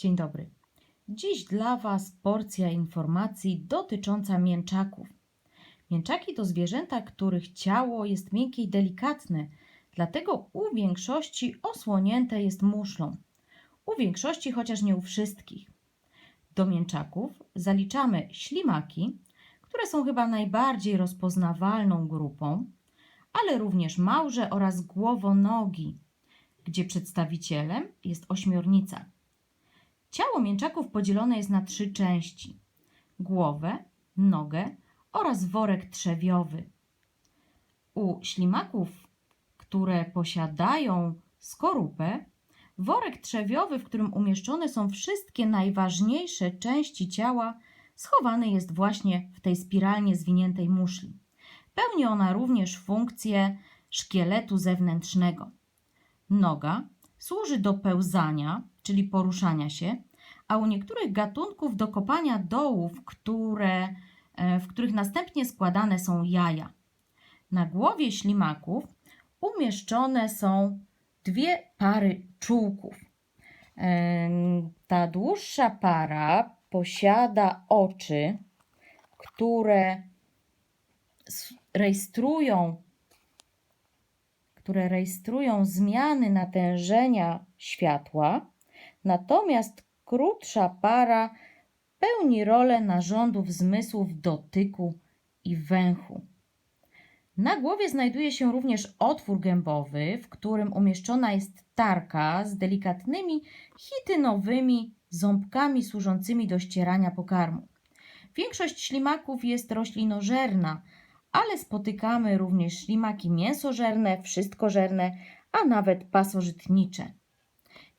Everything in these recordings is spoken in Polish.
Dzień dobry. Dziś dla Was porcja informacji dotycząca mięczaków. Mięczaki to zwierzęta, których ciało jest miękkie i delikatne, dlatego u większości osłonięte jest muszlą. U większości, chociaż nie u wszystkich. Do mięczaków zaliczamy ślimaki, które są chyba najbardziej rozpoznawalną grupą, ale również małże oraz głowonogi, gdzie przedstawicielem jest ośmiornica. Ciało mięczaków podzielone jest na trzy części: głowę, nogę oraz worek trzewiowy. U ślimaków, które posiadają skorupę, worek trzewiowy, w którym umieszczone są wszystkie najważniejsze części ciała, schowany jest właśnie w tej spiralnie zwiniętej muszli. Pełni ona również funkcję szkieletu zewnętrznego. Noga służy do pełzania, czyli poruszania się, a u niektórych gatunków do kopania dołów, które, e, w których następnie składane są jaja. Na głowie ślimaków umieszczone są dwie pary czółków. Em, Ta dłuższa para posiada oczy, które rejestrują które rejestrują zmiany natężenia światła, natomiast krótsza para pełni rolę narządów zmysłów dotyku i węchu. Na głowie znajduje się również otwór gębowy, w którym umieszczona jest tarka z delikatnymi chitynowymi ząbkami służącymi do ścierania pokarmu. Większość ślimaków jest roślinożerna, ale spotykamy również ślimaki mięsożerne, wszystkożerne, a nawet pasożytnicze.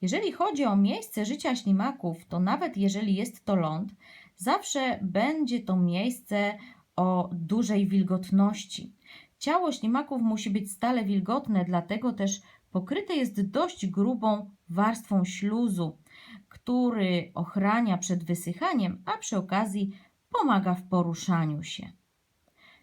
Jeżeli chodzi o miejsce życia ślimaków, to nawet jeżeli jest to ląd, zawsze będzie to miejsce o dużej wilgotności. Ciało ślimaków musi być stale wilgotne, dlatego też pokryte jest dość grubą warstwą śluzu, który ochrania przed wysychaniem, a przy okazji pomaga w poruszaniu się.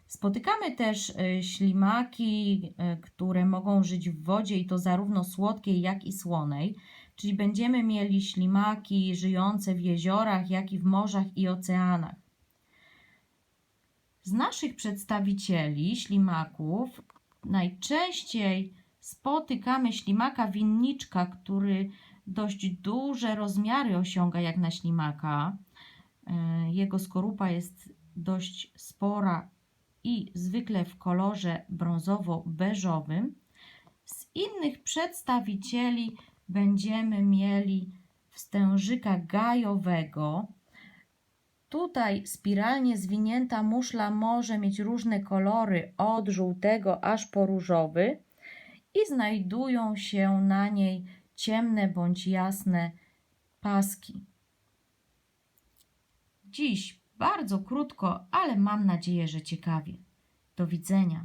Spotykamy też e, ślimaki, e, które mogą żyć w wodzie i to zarówno słodkiej, jak i słonej. Czyli będziemy mieli ślimaki żyjące w jeziorach, jak i w morzach i oceanach. Z naszych przedstawicieli ślimaków najczęściej spotykamy ślimaka winniczka, który dość duże rozmiary osiąga jak na ślimaka. E, Jego skorupa jest dość spora i zwykle w kolorze brązowo-beżowym. Z innych przedstawicieli będziemy mieli wstężyka gajowego. Tutaj spiralnie zwinięta muszla może mieć różne kolory, od żółtego aż po różowy, i znajdują się na niej ciemne bądź jasne paski. Dziś bardzo krótko, ale mam nadzieję, że ciekawie. Do widzenia.